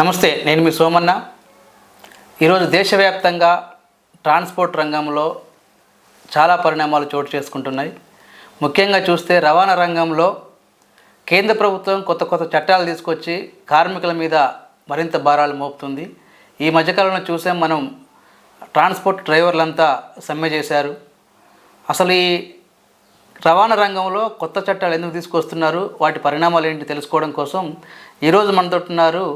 నమస్తే నేను మీ సోమన్న. ఈరోజు దేశవ్యాప్తంగా ట్రాన్స్పోర్ట్ రంగంలో చాలా పరిణామాలు చోటు చేసుకుంటున్నాయి. ముఖ్యంగా చూస్తే రవాణా రంగంలో కేంద్ర ప్రభుత్వం కొత్త కొత్త చట్టాలు తీసుకొచ్చి కార్మికుల మీద మరింత భారాలు మోపుతుంది. ఈ మధ్యకాలంలో చూసాం మనం ట్రాన్స్పోర్ట్ డ్రైవర్లంతా సమ్మె చేశారు. అసలు ఈ రవాణా రంగంలో కొత్త చట్టాలు ఎందుకు తీసుకొస్తున్నారు? వాటి పరిణామాలు ఏంటి తెలుసుకోవడం కోసం ఈరోజు మనతో ఉన్నారు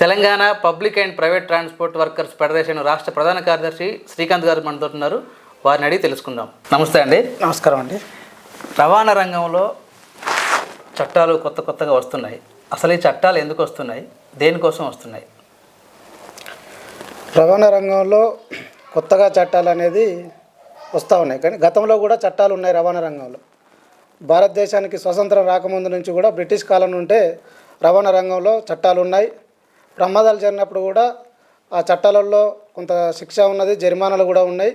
Telangana public and private transport workers federation రాష్ట్ర ప్రధాన కార్యదర్శి శ్రీకాంత్ గారు మనతో ఉన్నారు. వారిని అడిగి తెలుసుకుందాం. నమస్తే అండి. నమస్కారం అండి. రవాణా రంగంలో చట్టాలు కొత్త కొత్తగా వస్తున్నాయి. అసలు ఈ చట్టాలు ఎందుకు వస్తున్నాయి? దేనికోసం వస్తున్నాయి? రవాణా రంగంలో కొత్తగా చట్టాలు అనేది వస్తూ ఉన్నాయి. కానీ గతంలో కూడా చట్టాలు ఉన్నాయి రవాణా రంగంలో. భారతదేశానికి స్వతంత్రం రాకముందు నుంచి కూడా బ్రిటిష్ కాలం నుండే రవాణా రంగంలో చట్టాలు ఉన్నాయి. ప్రమాదాలు జరిగినప్పుడు కూడా ఆ చట్టాలలో కొంత శిక్ష ఉన్నది జరిమానాలు కూడా ఉన్నాయి.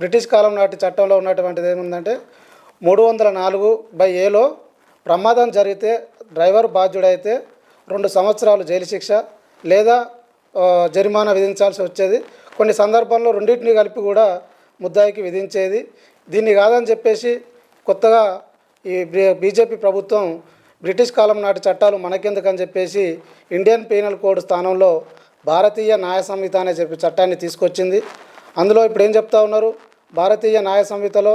బ్రిటిష్ కాలం నాటి చట్టంలో ఉన్నటువంటిది ఏముందంటే మూడు వందల నాలుగు బై ఏలో ప్రమాదం జరిగితే డ్రైవర్ బాధ్యుడైతే రెండు సంవత్సరాలు జైలు శిక్ష లేదా జరిమానా విధించాల్సి వచ్చేది. కొన్ని సందర్భాల్లో రెండింటిని కలిపి కూడా ముద్దాయికి విధించేది. దీన్ని కాదని చెప్పేసి కొత్తగా ఈ బీజేపీ ప్రభుత్వం బ్రిటిష్ కాలం నాటి చట్టాలు మనకెందుకని చెప్పేసి ఇండియన్ పీనల్ కోడ్ స్థానంలో భారతీయ న్యాయ సంహిత అనే చెప్పి చట్టాన్ని తీసుకొచ్చింది. అందులో ఇప్పుడు ఏం చెప్తా ఉన్నారు? భారతీయ న్యాయ సంహితలో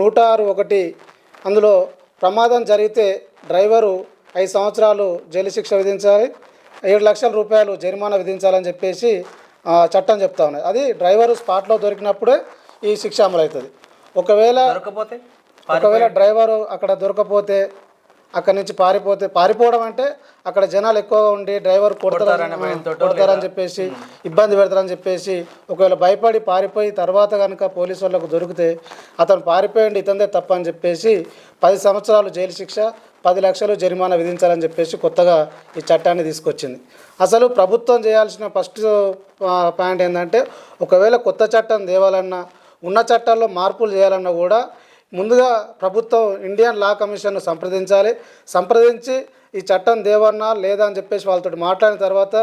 నూట ఆరు ఒకటి అందులో ప్రమాదం జరిగితే డ్రైవరు ఐదు సంవత్సరాలు జైలు శిక్ష విధించాలి ఏడు లక్షల రూపాయలు జరిమానా విధించాలని చెప్పేసి చట్టం చెప్తా ఉన్నది. అది డ్రైవరు స్పాట్లో దొరికినప్పుడే ఈ శిక్ష అమలవుతుంది. ఒకవేళ ఒకవేళ డ్రైవరు అక్కడ దొరకపోతే అక్కడి నుంచి పారిపోతే పారిపోవడం అంటే అక్కడ జనాలు ఎక్కువగా ఉండి డ్రైవర్ కొడతారని కొడతారని చెప్పేసి ఇబ్బంది పెడతారని చెప్పేసి ఒకవేళ భయపడి పారిపోయి తర్వాత కనుక పోలీసు వాళ్ళకు దొరికితే అతను పారిపోయింది ఇతందే తప్ప అని చెప్పేసి పది సంవత్సరాలు జైలు శిక్ష పది లక్షలు జరిమానా విధించాలని చెప్పేసి కొత్తగా ఈ చట్టాన్ని తీసుకొచ్చింది. అసలు ప్రభుత్వం చేయాల్సిన ఫస్ట్ పాయింట్ ఏంటంటే ఒకవేళ కొత్త చట్టం తేవాలన్నా ఉన్న చట్టాల్లో మార్పులు చేయాలన్నా కూడా ముందుగా ప్రభుత్వం ఇండియన్ లా కమిషన్ను సంప్రదించాలి. సంప్రదించి ఈ చట్టం దేవన్నా లేదా అని చెప్పేసి వాళ్ళతో మాట్లాడిన తర్వాత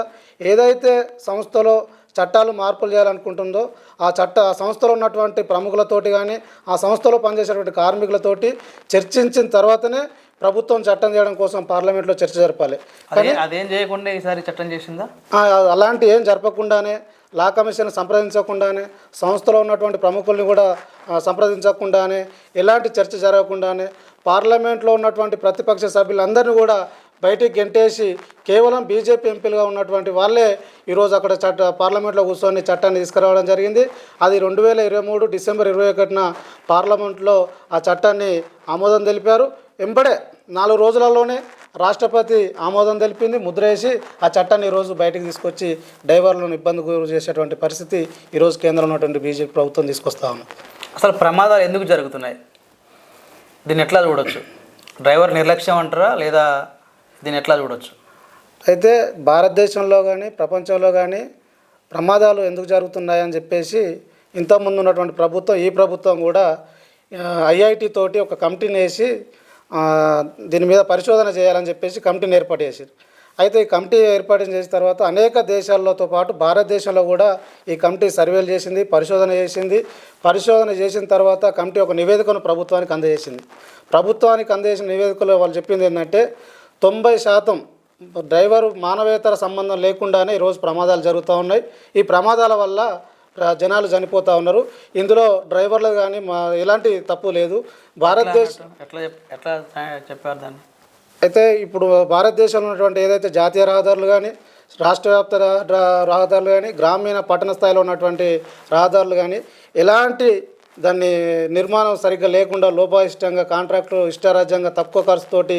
ఏదైతే సంస్థలో చట్టాలు మార్పులు చేయాలనుకుంటుందో ఆ చట్ట ఆ సంస్థలో ఉన్నటువంటి ప్రముఖులతోటి కానీ ఆ సంస్థలో పనిచేసేటువంటి కార్మికులతోటి చర్చించిన తర్వాతనే ప్రభుత్వం చట్టం చేయడం కోసం పార్లమెంట్లో చర్చ జరపాలి. అదే అదేం చేయకుండా ఈసారి చట్టం చేసిందా? అలాంటి ఏం జరపకుండానే లా కమిషన్ సంప్రదించకుండానే సంస్థలో ఉన్నటువంటి ప్రముఖుల్ని కూడా సంప్రదించకుండానే ఎలాంటి చర్చ జరగకుండానే పార్లమెంట్లో ఉన్నటువంటి ప్రతిపక్ష సభ్యులందరినీ కూడా బయటికి గెంటేసి కేవలం బీజేపీ ఎంపీలుగా ఉన్నటువంటి వాళ్ళే ఈరోజు అక్కడ చట్ట పార్లమెంట్లో కూర్చొని చట్టాన్ని తీసుకురావడం జరిగింది. అది రెండు వేల ఇరవై మూడు డిసెంబర్ ఇరవై ఒకటిన పార్లమెంట్లో ఆ చట్టాన్ని ఆమోదం తెలిపారు. ఎంబడే నాలుగు రోజులలోనే రాష్ట్రపతి ఆమోదం తెలిపింది. ముద్ర వేసి ఆ చట్టాన్ని ఈరోజు బయటకు తీసుకొచ్చి డ్రైవర్లను ఇబ్బంది గురి చేసేటువంటి పరిస్థితి ఈరోజు కేంద్రంలో ఉన్నటువంటి బీజేపీ ప్రభుత్వం తీసుకొస్తా ఉంది. అసలు ప్రమాదాలు ఎందుకు జరుగుతున్నాయి? దీన్ని ఎట్లా చూడొచ్చు? డ్రైవర్ నిర్లక్ష్యం అంటారా లేదా దీన్ని ఎట్లా చూడొచ్చు? అయితే భారతదేశంలో కానీ ప్రపంచంలో కానీ ప్రమాదాలు ఎందుకు జరుగుతున్నాయని చెప్పేసి ఇంతకుముందు ఉన్నటువంటి ప్రభుత్వం ఈ ప్రభుత్వం కూడా ఐఐటి తోటి ఒక కమిటీని వేసి దీని మీద పరిశోధన చేయాలని చెప్పేసి కమిటీని ఏర్పాటు చేశారు. అయితే ఈ కమిటీ ఏర్పాటు చేసిన తర్వాత అనేక దేశాలతో పాటు భారతదేశంలో కూడా ఈ కమిటీ సర్వేలు చేసింది పరిశోధన చేసింది. పరిశోధన చేసిన తర్వాత కమిటీ ఒక నివేదికను ప్రభుత్వానికి అందజేసింది. ప్రభుత్వానికి అందజేసిన నివేదికలో వాళ్ళు చెప్పింది ఏంటంటే తొంభై శాతం డ్రైవర్ మానవేతర సంబంధం లేకుండానే ఈరోజు ప్రమాదాలు జరుగుతూ ఉన్నాయి. ఈ ప్రమాదాల వల్ల జనాలు చనిపోతూ ఉన్నారు. ఇందులో డ్రైవర్లు కానీ మా ఎలాంటి తప్పు లేదు. భారతదేశ ఎట్లా చెప్ ఎట్లా చెప్పారు దాన్ని? అయితే ఇప్పుడు భారతదేశంలో ఉన్నటువంటి ఏదైతే జాతీయ రహదారులు కానీ రాష్ట్ర వ్యాప్త రహదారులు కానీ గ్రామీణ పట్టణ స్థాయిలో ఉన్నటువంటి రహదారులు కానీ ఎలాంటి దాన్ని నిర్మాణం సరిగ్గా లేకుండా లోపాయిష్టంగా కాంట్రాక్టు ఇష్టారాజ్యంగా తక్కువ ఖర్చుతోటి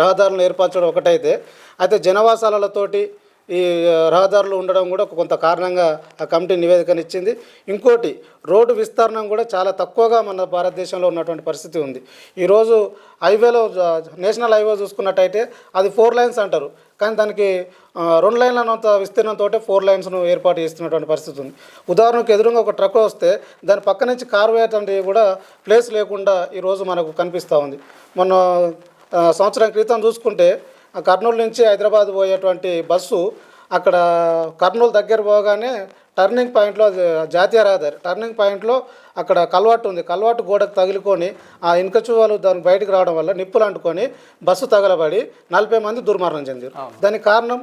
రహదారులను ఏర్పరచడం ఒకటైతే. అయితే జనవాసాలతోటి ఈ రహదారులు ఉండడం కూడా కొంత కారణంగా ఆ కమిటీ నివేదికను ఇచ్చింది. ఇంకోటి రోడ్డు విస్తరణం కూడా చాలా తక్కువగా మన భారతదేశంలో ఉన్నటువంటి పరిస్థితి ఉంది. ఈరోజు హైవేలో నేషనల్ హైవే చూసుకున్నట్టయితే అది ఫోర్ లైన్స్ అంటారు. కానీ దానికి రెండు లైన్లనంత విస్తీర్ణంతో ఫోర్ లైన్స్ను ఏర్పాటు చేస్తున్నటువంటి పరిస్థితి ఉంది. ఉదాహరణకు ఎదురుగా ఒక ట్రక్ వస్తే దాని పక్క నుంచి కారు వేయటానికి కూడా ప్లేస్ లేకుండా ఈరోజు మనకు కనిపిస్తూ ఉంది. మొన్న సంవత్సరం క్రితం చూసుకుంటే కర్నూలు నుంచి హైదరాబాద్ పోయేటువంటి బస్సు అక్కడ కర్నూలు దగ్గర పోగానే టర్నింగ్ పాయింట్లో జాతీయ రహదారి టర్నింగ్ పాయింట్లో అక్కడ కల్వాటు ఉంది. కల్వాటు గోడకు తగులుకొని ఆ ఇనుక చువ్వలు దాని బయటికి రావడం వల్ల నిప్పులు అంటుకొని బస్సు తగలబడి నలభై మంది దుర్మరణం చెందారు. దానికి కారణం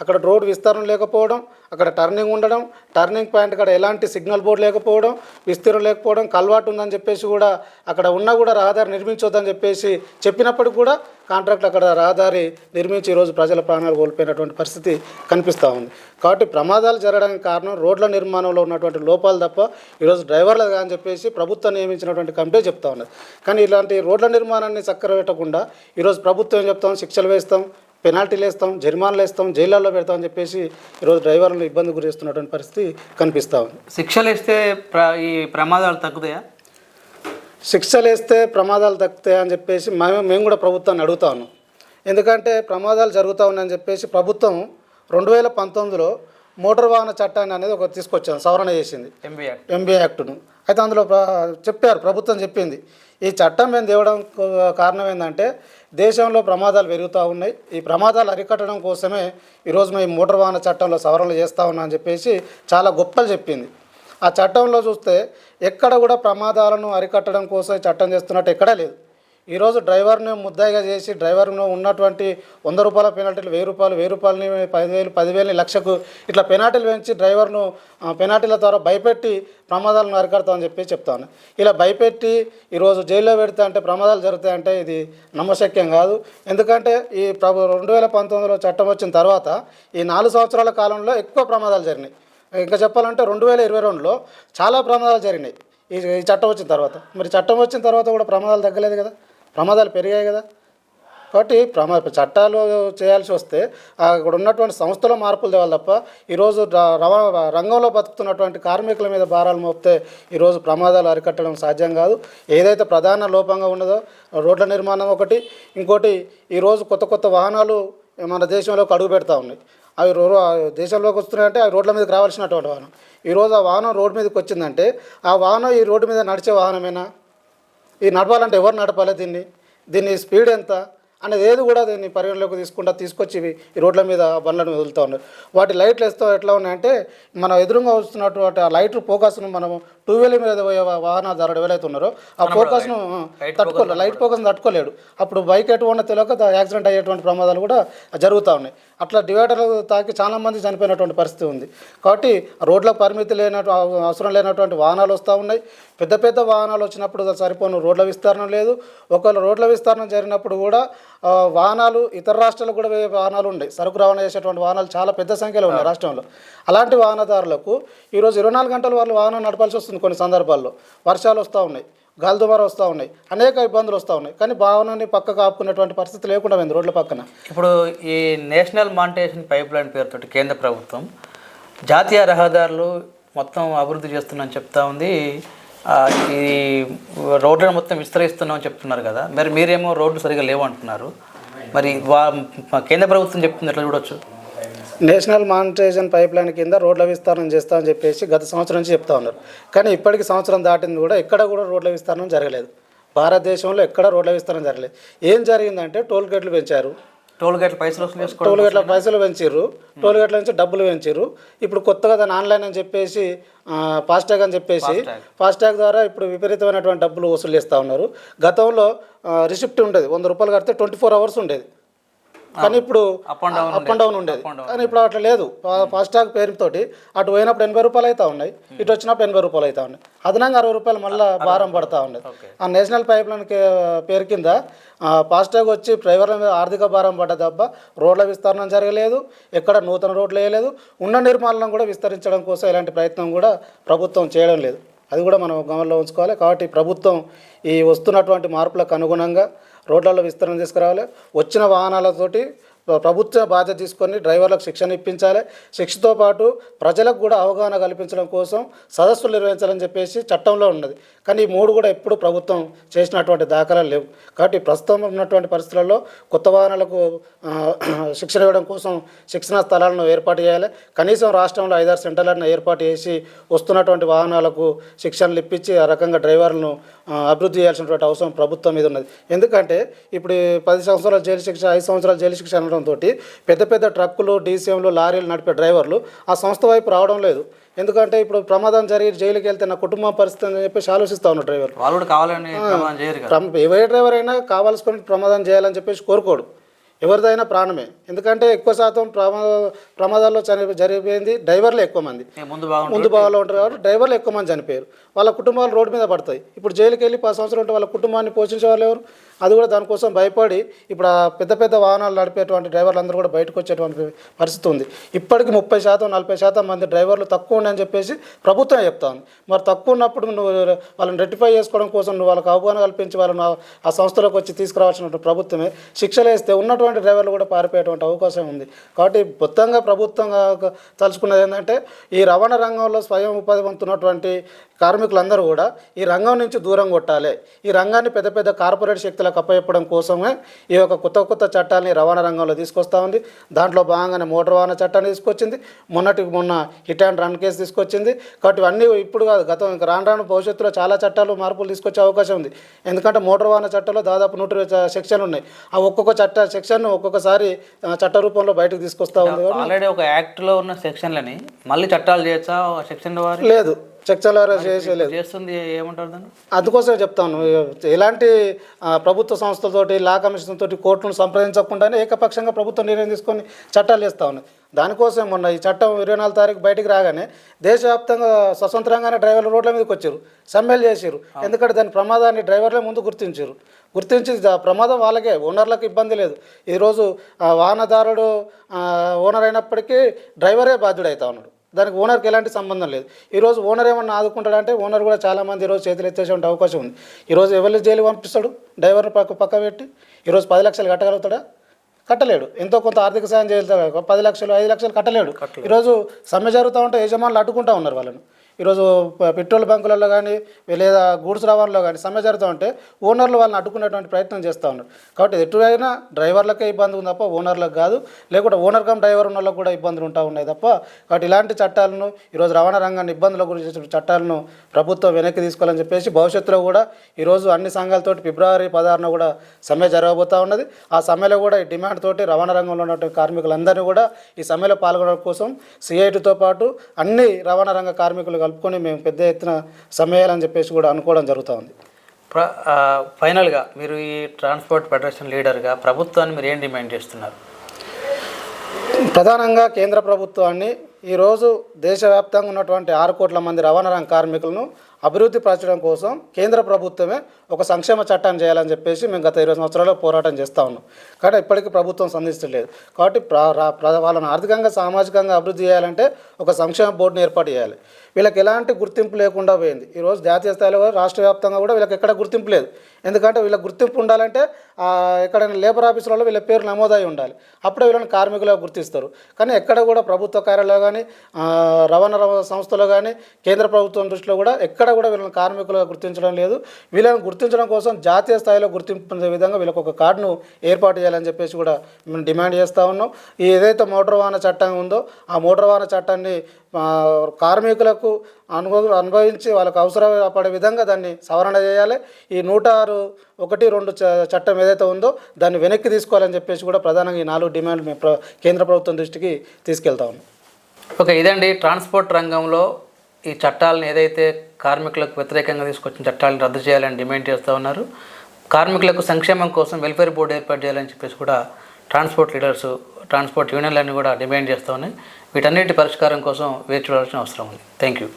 అక్కడ రోడ్ విస్తరణ లేకపోవడం అక్కడ టర్నింగ్ ఉండడం టర్నింగ్ పాయింట్ కాడ ఎలాంటి సిగ్నల్ బోర్డు లేకపోవడం విస్తీర్ణం లేకపోవడం కల్వాటు ఉందని చెప్పేసి కూడా అక్కడ ఉన్నా కూడా రహదారి నిర్మించొద్దని చెప్పేసి చెప్పినప్పటికి కూడా కాంట్రాక్ట్ అక్కడ రహదారి నిర్మించి ఈరోజు ప్రజల ప్రాణాలు కోల్పోయినటువంటి పరిస్థితి కనిపిస్తూ ఉంది. కాబట్టి ప్రమాదాలు జరగడానికి కారణం రోడ్ల నిర్మాణంలో ఉన్నటువంటి లోపాలు తప్ప ఈరోజు డ్రైవర్లు అని చెప్పేసి ప్రభుత్వం నియమించినటువంటి కమిటీ చెప్తా ఉన్నది. కానీ ఇలాంటి రోడ్ల నిర్మాణాన్ని చక్కర పెట్టకుండా ఈరోజు ప్రభుత్వం ఏం చెప్తాం? శిక్షలు వేస్తాం పెనాల్టీలు వేస్తాం జరిమానాలు వేస్తాం జైళ్ళల్లో పెడతామని చెప్పేసి ఈరోజు డ్రైవర్లను ఇబ్బంది గురిస్తున్నటువంటి పరిస్థితి కనిపిస్తూ ఉంది. శిక్షలు వేస్తే ప్ర ఈ ప్రమాదాలు తగ్గుతాయా? శిక్షలు వేస్తే ప్రమాదాలు తగ్గుతాయి అని చెప్పేసి మేము మేము కూడా ప్రభుత్వాన్ని అడుగుతా ఉన్నాం ఎందుకంటే ప్రమాదాలు జరుగుతూ ఉన్నాయని చెప్పేసి ప్రభుత్వం రెండు వేల పంతొమ్మిదిలో మోటార్ వాహన చట్టాన్ని అనేది ఒక తీసుకొచ్చాం సవరణ చేసింది. ఎంబీఏ యాక్ట్ను అయితే అందులో ప్ర- చెప్పారు ప్రభుత్వం చెప్పింది. ఈ చట్టం మేము తేవడం కారణం ఏంటంటే దేశంలో ప్రమాదాలు పెరుగుతూ ఉన్నాయి. ఈ ప్రమాదాలు అరికట్టడం కోసమే ఈరోజు మేము మోటార్ వాహన చట్టంలో సవరణలు చేస్తూ ఉన్నాం అని చెప్పేసి చాలా గొప్పలు చెప్పింది. ఆ చట్టంలో చూస్తే ఎక్కడ కూడా ప్రమాదాలను అరికట్టడం కోసం చట్టం చేస్తున్నట్టు ఎక్కడా లేదు. ఈరోజు డ్రైవర్ని ముద్దాయిగా చేసి డ్రైవర్ను ఉన్నటువంటి వంద రూపాయల పెనాల్టీలు వెయ్యి రూపాయలు వెయ్యి రూపాయలని పదివేలు పదివేలని లక్షకు ఇట్లా పెనాల్టీలు పెంచి డ్రైవర్ను పెనాల్టీల ద్వారా భయపెట్టి ప్రమాదాలను అరికడతామని చెప్పి చెప్తాను. ఇలా భయపెట్టి ఈరోజు జైల్లో పెడితే అంటే ప్రమాదాలు జరుగుతాయంటే ఇది నమ్మశక్యం కాదు. ఎందుకంటే ఈ ప్రభు రెండు వేల పంతొమ్మిదిలో చట్టం వచ్చిన తర్వాత ఈ నాలుగు సంవత్సరాల కాలంలో ఎక్కువ ప్రమాదాలు జరిగినాయి. ఇంకా చెప్పాలంటే రెండు వేల ఇరవై రెండులో చాలా ప్రమాదాలు జరిగినాయి. ఈ ఈ చట్టం వచ్చిన తర్వాత. మరి చట్టం వచ్చిన తర్వాత కూడా ప్రమాదాలు తగ్గలేదు కదా? ప్రమాదాలు పెరిగాయి కదా? కాబట్టి ప్రమా చట్టాలు చేయాల్సి వస్తే అక్కడ ఉన్నటువంటి సంస్థలో మార్పులు తేవాలి తప్ప ఈరోజు ర- రవా రంగంలో బతుకుతున్నటువంటి కార్మికుల మీద భారాలు మోపితే ఈరోజు ప్రమాదాలు అరికట్టడం సాధ్యం కాదు. ఏదైతే ప్రధాన లోపంగా ఉన్నదో రోడ్ల నిర్మాణం ఒకటి ఇంకోటి ఈరోజు కొత్త కొత్త వాహనాలు మన దేశంలోకి అడుగు పెడతా ఉన్నాయి. అవి ఆ దేశంలోకి వస్తున్నాయంటే అవి రోడ్ల మీదకి రావాల్సినటువంటి వాహనం. ఈరోజు ఆ వాహనం రోడ్డు మీదకి వచ్చిందంటే ఆ వాహనం ఈ రోడ్డు మీద నడిచే వాహనమేనా? ఈ నడపాలంటే ఎవరు నడపాలి దీన్ని? దీని స్పీడ్ ఎంత? అనేది ఏది కూడా దీన్ని పరిగణలోకి తీసుకుంటా తీసుకొచ్చి ఈ రోడ్ల మీద బండ్లను వదులుతూ ఉన్నారు. వాటి లైట్లు వేస్తూ ఎట్లా ఉన్నాయంటే మన ఎదురుగా వస్తున్నటువంటి ఆ లైట్ ఫోకస్ను మనం టూ వీలర్ మీద పోయే వాహనదారుడు ఎవరైతే ఉన్నారో ఆ ఫోకస్ను తట్టుకోలే లైట్ ఫోకస్ తట్టుకోలేడు. అప్పుడు బైక్ ఎటువంటి తెలియక యాక్సిడెంట్ అయ్యేటువంటి ప్రమాదాలు కూడా జరుగుతూ ఉన్నాయి. అట్లా డివైడర్లు తాకి చాలా మంది చనిపోయినటువంటి పరిస్థితి ఉంది. కాబట్టి రోడ్లకు పరిమితి లేనటు అవసరం లేనటువంటి వాహనాలు వస్తూ ఉన్నాయి. పెద్ద పెద్ద వాహనాలు వచ్చినప్పుడు సరిపోను. రోడ్ల విస్తరణ లేదు. ఒకవేళ రోడ్ల విస్తరణ జరిగినప్పుడు కూడా వాహనాలు ఇతర రాష్ట్రాలకు కూడా వాహనాలు ఉన్నాయి సరుకు రవాణా చేసేటువంటి వాహనాలు చాలా పెద్ద సంఖ్యలో ఉన్నాయి రాష్ట్రంలో. అలాంటి వాహనదారులకు ఈరోజు ఇరవై నాలుగు గంటలు వాళ్ళు వాహనం నడపాల్సి వస్తుంది కొన్ని సందర్భాల్లో. వర్షాలు వస్తూ ఉన్నాయి. గాలి దుమారం వస్తూ ఉన్నాయి. అనేక ఇబ్బందులు వస్తూ ఉన్నాయి. కానీ వాహనాన్ని పక్కకు ఆపుకునేటువంటి పరిస్థితి లేకుండా పోయింది రోడ్ల పక్కన. ఇప్పుడు ఈ నేషనల్ మానిటేషన్ పైప్ లైన్ పేరుతోటి కేంద్ర ప్రభుత్వం జాతీయ రహదారులు మొత్తం అభివృద్ధి చేస్తున్నామని చెప్తా ఉంది. ఈ రోడ్లను మొత్తం విస్తరిస్తున్నామని చెప్తున్నారు కదా. మరి మీరేమో రోడ్లు సరిగా లేవు అంటున్నారు. మరి వా మా కేంద్ర ప్రభుత్వం చెప్తుంది ఎట్లా చూడొచ్చు? నేషనల్ మానిటైజేషన్ పైప్ లైన్ కింద రోడ్ల విస్తరణ చేస్తామని చెప్పేసి గత సంవత్సరం నుంచి చెప్తా ఉన్నారు. కానీ ఇప్పటికి సంవత్సరం దాటింది కూడా ఎక్కడ కూడా రోడ్ల విస్తరణ జరగలేదు. భారతదేశంలో ఎక్కడ రోడ్ల విస్తరణ జరగలేదు. ఏం జరిగిందంటే టోల్ గేట్లు పెంచారు. టోల్ గేట్ల పైసలు వసూలు చేసుకోవడం టోల్ గేట్ల పైసలు పెంచిర్రు. టోల్ గేట్ల నుంచి డబ్బులు పెంచిర్రు. ఇప్పుడు కొత్తగా దాన్ని ఆన్లైన్ అని చెప్పేసి ఫాస్టాగ్ అని చెప్పేసి ఫాస్టాగ్. ద్వారా ఇప్పుడు విపరీతమైనటువంటి డబ్బులు వసూలు చేస్తూ ఉన్నారు. గతంలో రిసిప్ట్ ఉండేది. వంద రూపాయలు కడితే ట్వంటీ ఫోర్ అవర్స్ ఉండేది. కానీ ఇప్పుడు అప్ అండ్ డౌన్ ఉండేది. కానీ ఇప్పుడు అట్లా లేదు. ఫాస్టాగ్ పేరుతోటి అటు పోయినప్పుడు ఎనభై రూపాయలు అవుతా ఉన్నాయి. ఇటు వచ్చినప్పుడు ఎనభై రూపాయలు అవుతా ఉన్నాయి. అదనంగా అరవై రూపాయలు మళ్ళీ భారం పడతా ఉండేది. ఆ నేషనల్ పైప్ లైన్ కే- పేరు కింద ఫాస్టాగ్ వచ్చి డ్రైవర్ల మీద ఆర్థిక భారం పడ్డ తప్ప రోడ్ల విస్తరణ జరగలేదు. ఎక్కడ నూతన రోడ్లు వేయలేదు. ఉన్న నిర్మాణాలను కూడా విస్తరించడం కోసం ఎలాంటి ప్రయత్నం కూడా ప్రభుత్వం చేయడం లేదు. అది కూడా మనం గమనంలో ఉంచుకోవాలి. కాబట్టి ప్రభుత్వం ఈ వస్తున్నటువంటి మార్పులకు అనుగుణంగా రోడ్లలో విస్తరణ తీసుకురావాలి. వచ్చిన వాహనాలతోటి ప్రభుత్వ బాధ్యత తీసుకొని డ్రైవర్లకు శిక్షణ ఇప్పించాలి. శిక్షతో పాటు ప్రజలకు కూడా అవగాహన కల్పించడం కోసం సదస్సులు నిర్వహించాలని చెప్పేసి చట్టంలో ఉన్నది. కానీ ఈ మూడు కూడా ఎప్పుడు ప్రభుత్వం చేసినటువంటి దాఖలాలు లేవు. కాబట్టి ప్రస్తుతం ఉన్నటువంటి పరిస్థితులలో కొత్త వాహనాలకు శిక్షణ ఇవ్వడం కోసం శిక్షణా స్థలాలను ఏర్పాటు చేయాలి. కనీసం రాష్ట్రంలో ఐదారు సెంటర్లను ఏర్పాటు చేసి వస్తున్నటువంటి వాహనాలకు శిక్షణలు ఇప్పించి ఆ రకంగా డ్రైవర్లను అభివృద్ధి చేయాల్సినటువంటి అవసరం ప్రభుత్వం మీద ఉన్నది. ఎందుకంటే ఇప్పుడు పది సంవత్సరాల జైలు శిక్ష ఐదు సంవత్సరాల జైలు శిక్ష అనడంతో పెద్ద పెద్ద ట్రక్కులు డీసీఎంలు లారీలు నడిపే డ్రైవర్లు ఆ సంస్థ వైపు రావడం లేదు. ఎందుకంటే ఇప్పుడు ప్రమాదం జరిగి జైలుకి వెళ్తే నా కుటుంబం పరిస్థితి అని చెప్పేసి ఆలోచిస్తూ ఉన్నారు డ్రైవర్. వాళ్ళు కావాలని ఎవరి డ్రైవర్ అయినా కావాల్సుకొని ప్రమాదం చేయాలని చెప్పేసి కోరుకోడు. ఎవరిదైనా ప్రాణమే. ఎందుకంటే ఎక్కువ శాతం ప్రమాద ప్రమాదాల్లో చని జరిగిపోయింది డ్రైవర్లు ఎక్కువ మంది. ఏ ముందు భాగంలో ఉంటారు కాబట్టి డ్రైవర్లు ఎక్కువ మంది చనిపోయారు. వాళ్ళ కుటుంబాలు రోడ్డు మీద పడతాయి. ఇప్పుడు జైలుకి వెళ్ళి పది సంవత్సరాలు ఉంటే వాళ్ళ కుటుంబాన్ని పోషించే వాళ్ళు ఎవరు? అది కూడా దానికోసం భయపడి ఇప్పుడు ఆ పెద్ద పెద్ద వాహనాలు నడిపేటువంటి డ్రైవర్లు అందరూ కూడా బయటకు వచ్చేటువంటి పరిస్థితి ఉంది. ఇప్పటికి ముప్పై శాతం నలభై శాతం మంది డ్రైవర్లు తక్కువ ఉన్నాయని చెప్పేసి ప్రభుత్వం చెప్తాను మరి తక్కువ ఉన్నప్పుడు నువ్వు వాళ్ళని రెట్టిఫై చేసుకోవడం కోసం నువ్వు వాళ్ళకి అవగాహన కల్పించి వాళ్ళని ఆ- సంస్థలకు సంస్థలోకి వచ్చి తీసుకురావాల్సినటువంటి ప్రభుత్వమే. శిక్షలు వేస్తే ఉన్నటువంటి డ్రైవర్లు కూడా పారిపోయేటువంటి అవకాశం ఉంది. కాబట్టి మొత్తంగా ప్రభుత్వంగా తలుచుకున్నది ఏంటంటే ఈ రవాణా రంగంలో స్వయం ఉపాధి పొందుతున్నటువంటి కార్మికులందరూ కూడా ఈ రంగం నుంచి దూరం కొట్టాలి. ఈ రంగాన్ని పెద్ద పెద్ద కార్పొరేట్ శక్తులకు అప్పచెప్పడం కోసమే ఈ యొక్క కొత్త కొత్త చట్టాలని రవాణా రంగంలో తీసుకొస్తా ఉంది. దాంట్లో భాగంగానే మోటార్ వాహన చట్టాన్ని తీసుకొచ్చింది. మొన్నటికి మొన్న హిట్ అండ్ రన్ కేసు తీసుకొచ్చింది. కాబట్టి ఇవన్నీ ఇప్పుడు కాదు గతం ఇంకా రాను రాను భవిష్యత్తులో చాలా చట్టాలు మార్పులు తీసుకొచ్చే అవకాశం ఉంది. ఎందుకంటే మోటార్ వాహన చట్టంలో దాదాపు నూట సెక్షన్లు ఉన్నాయి. ఆ ఒక్కొక్క చట్ట సెక్షన్ ఒక్కొక్కసారి చట్ట రూపంలో బయటకు తీసుకొస్తా ఉంది ఆల్రెడీ ఒక యాక్ట్లో ఉన్న సెక్షన్లని మళ్ళీ చట్టాలు చేయొచ్చా? సెక్షన్ వారి లేదు. సెక్షన్ల చేసేయలేదు చేస్తుంది ఏమంటారు దాన్ని? అందుకోసమే చెప్తాను. ఎలాంటి ప్రభుత్వ సంస్థలతోటి లా కమిషన్ తోటి కోర్టులను సంప్రదించకుండానే ఏకపక్షంగా ప్రభుత్వం నిర్ణయం తీసుకొని చట్టాలు చేస్తూ ఉన్నాయి. దానికోసం మొన్న ఈ చట్టం ఇరవై నాలుగు తారీఖు బయటికి రాగానే దేశవ్యాప్తంగా స్వతంత్రంగానే డ్రైవర్లు రోడ్ల మీదకి వచ్చారు. సమ్మెలు చేశారు. ఎందుకంటే దాని ప్రమాదాన్ని డ్రైవర్లే ముందు గుర్తించారు. గుర్తించి ప్రమాదం వాళ్ళకే. ఓనర్లకు ఇబ్బంది లేదు. ఈరోజు వాహనదారుడు ఓనర్ అయినప్పటికీ డ్రైవరే బాధ్యుడవుతా ఉన్నాడు. దానికి ఓనర్కి ఎలాంటి సంబంధం లేదు. ఈరోజు ఓనర్ ఏమన్నా ఆదుకుంటాడంటే ఓనర్ కూడా చాలామంది ఈరోజు చేతులు ఎత్తేసే అవకాశం ఉంది. ఈరోజు ఎవరిని జైలు పంపిస్తాడు? డ్రైవర్ని పక్క పక్క పెట్టి ఈరోజు పది లక్షలు కట్టగలుగుతాడా? కట్టలేడు. ఎంతో కొంత ఆర్థిక సాయం చేయగలుగుతాడు పది లక్షలు ఐదు లక్షలు కట్టలేడు. ఈరోజు సమ్మె జరుగుతూ ఉంటే యజమానులు అడ్డుకుంటా ఉన్నారు వాళ్ళని. ఈరోజు పెట్రోల్ బంకులలో కానీ లేదా గూడ్స్ రవాణాలో కానీ సమ్మె జరుగుతూ ఉంటే ఓనర్లు వాళ్ళని అడ్డుకునేటువంటి ప్రయత్నం చేస్తూ ఉన్నారు. కాబట్టి ఎటువైనా డ్రైవర్లకే ఇబ్బంది ఉంది తప్ప ఓనర్లకు కాదు. లేకుంటే ఓనర్ కమ్ డ్రైవర్ ఉన్న వాళ్ళకి కూడా ఇబ్బందులు ఉంటా ఉన్నాయి తప్ప కాబట్టి ఇలాంటి చట్టాలను ఈరోజు రవాణా రంగాన్ని ఇబ్బందుల గురించి చట్టాలను ప్రభుత్వం వెనక్కి తీసుకోవాలని చెప్పేసి భవిష్యత్తులో కూడా ఈరోజు అన్ని సంఘాలతో ఫిబ్రవరి పదహారున కూడా సమ్మె జరగబోతూ ఉన్నది. ఆ సమ్మెలో కూడా ఈ డిమాండ్ తోటి రవాణా రంగంలో ఉన్నటువంటి కార్మికులందరినీ కూడా ఈ సమ్మెలో పాల్గొనడం కోసం సిఐటితో పాటు అన్ని రవాణా రంగ కార్మికులు కలుపుకొని మేము పెద్ద ఎత్తున సమ్మె చేయాలని చెప్పేసి కూడా అనుకోవడం జరుగుతూ ఉంది ఫైనల్గా మీరు ఈ ట్రాన్స్పోర్ట్ ఫెడరేషన్ లీడర్గా ప్రభుత్వాన్ని మీరు ఏం డిమాండ్ చేస్తున్నారు? ప్రధానంగా కేంద్ర ప్రభుత్వాన్ని ఈరోజు దేశవ్యాప్తంగా ఉన్నటువంటి ఆరు కోట్ల మంది రవాణా రంగ కార్మికులను అభివృద్ధి పరచడం కోసం కేంద్ర ప్రభుత్వమే ఒక సంక్షేమ చట్టాన్ని చేయాలని చెప్పేసి మేము గత ఇరవై సంవత్సరాలు పోరాటం చేస్తూ ఉన్నాం. కానీ ఇప్పటికీ ప్రభుత్వం సంధించలేదు కాబట్టి వాళ్ళని ఆర్థికంగా సామాజికంగా అభివృద్ధి చేయాలంటే ఒక సంక్షేమ బోర్డుని ఏర్పాటు చేయాలి. వీళ్ళకి ఎలాంటి గుర్తింపు లేకుండా పోయింది. ఈరోజు జాతీయ స్థాయిలో కూడా రాష్ట్ర వ్యాప్తంగా కూడా వీళ్ళకి ఎక్కడ గుర్తింపు లేదు. ఎందుకంటే వీళ్ళకి గుర్తింపు ఉండాలంటే ఎక్కడైనా లేబర్ ఆఫీసులలో వీళ్ళ పేరు నమోదై ఉండాలి. అప్పుడే వీళ్ళని కార్మికులుగా గుర్తిస్తారు. కానీ ఎక్కడ కూడా ప్రభుత్వ కార్యాలయాలు కానీ రవాణా సంస్థలు సంస్థలో కానీ కేంద్ర ప్రభుత్వం దృష్టిలో కూడా ఎక్కడ కూడా వీళ్ళని కార్మికులుగా గుర్తించడం లేదు. వీళ్ళని గుర్తించడం కోసం జాతీయ స్థాయిలో గుర్తింపు పొందే విధంగా వీళ్ళకి ఒక కార్డును ఏర్పాటు చేయాలని చెప్పేసి కూడా మేము డిమాండ్ చేస్తూ ఉన్నాం. ఏదైతే మోటార్ వాహన చట్టం ఉందో ఆ మోటార్ వాహన చట్టాన్ని కార్మికులకు అనుభవ అనుభవించి వాళ్ళకు అవసరపడే విధంగా దాన్ని సవరణ చేయాలి. ఈ నూట ఆరు ఒకటి రెండు చ- చట్టం ఏదైతే ఉందో దాన్ని వెనక్కి తీసుకోవాలని చెప్పేసి కూడా ప్రధానంగా ఈ నాలుగు డిమాండ్లు మేము ప్ర- కేంద్ర ప్రభుత్వం దృష్టికి తీసుకెళ్తా ఉన్నాం. ఓకే ఇదండి. ట్రాన్స్పోర్ట్ రంగంలో ఈ చట్టాలను ఏదైతే కార్మికులకు వ్యతిరేకంగా తీసుకొచ్చిన చట్టాలను రద్దు చేయాలని డిమాండ్ చేస్తూ ఉన్నారు. కార్మికులకు సంక్షేమం కోసం వెల్ఫేర్ బోర్డు ఏర్పాటు చేయాలని చెప్పేసి కూడా ట్రాన్స్పోర్ట్ లీడర్స్ ట్రాన్స్పోర్ట్ యూనియన్లన్నీ కూడా డిమాండ్ చేస్తూ ఉన్నాయి. వీటన్నిటి పరిష్కారం కోసం వేచి చూడాల్సిన అవసరం ఉంది. Thank you